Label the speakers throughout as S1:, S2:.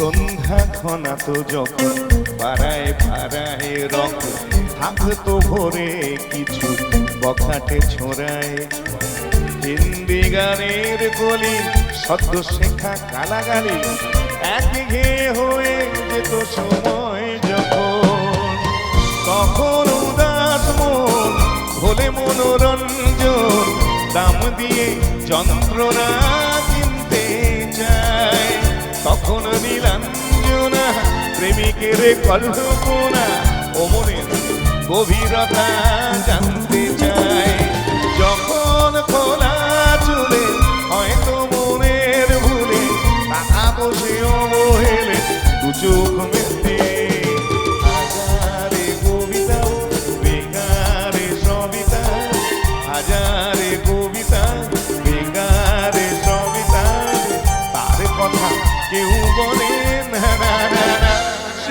S1: সন্ধ্যা তো যখন পাড়ায় পাড়ায় রং থাকতো ভরে কিছু বখাটে ছোড়ায়। হিন্দি গানের বলি সদ্য শেখা কালাগালি এক ঘেয়ে হয়ে যেত সময় যখন। তখন উদাস মন, ভোলে মনোরঞ্জন, দাম দিয়ে যন্ত্রণা তখন নীলাঞ্জনা প্রেমিকের কল্পনা ও মনের গভীরতা জানতে চাই। যখন খোলা চুলে, হয়তো মনের ভুলে টাকা বসে অবহেলে, দু চোখ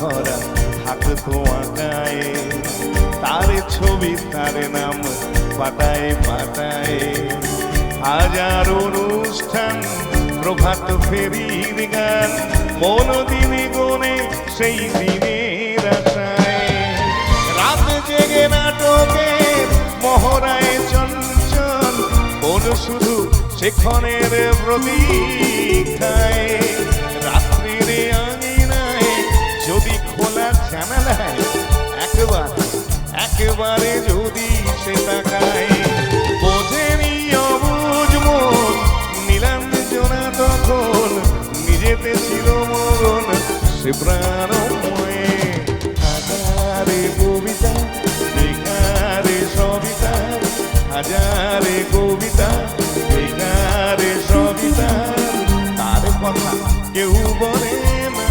S1: ভরা থাকতো আঁকায় তার ছবি, তার নাম পাতায় পাতায়। হাজার অনুষ্ঠান, প্রভাত ফেরির গান মন দিনে গনে সেই দিনের আশায়। রাত জেগে নাটকের মহড়ায় চঞ্চল, কোন শুধু সেক্ষণের প্রতীক্ষায়। রাত্রির একেবারে যদি সে তাকায় বোঝেনি অবুঝ মন, নীলাঞ্জনা তখন নিজেতে ছিল মরণ, সে প্রাণময়ে হাজারে বেকারে হাজারে কবিতা, বেকারে কেউ বলে না।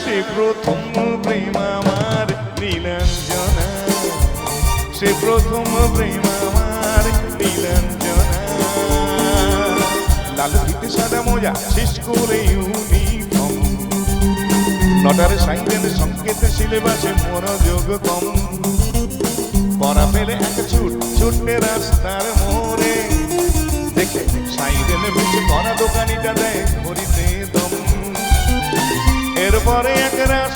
S1: সে প্রথম প্রেম আমার নীলাঞ্জনা সে প্রথম প্রেম আমার লাল ফিতে সাদা মোজা, শেষ করে ইউনিফর্ম নটার সাইরেন সংকেত সিলেবাসে মনোযোগ কম। পড়া পেলে এক ছুট, ছুটে রাস্তার মোড়ে। দেখে সাইরেন বেশি করা দোকানিটা দেয় ঘড়িতে দম। এরপরে এক রাস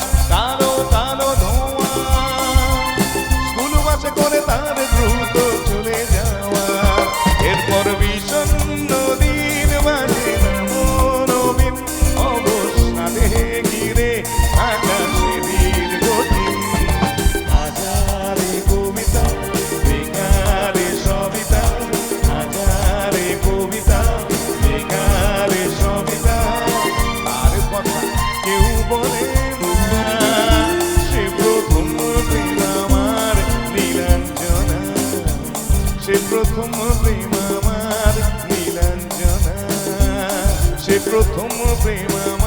S1: প্রথম প্রেম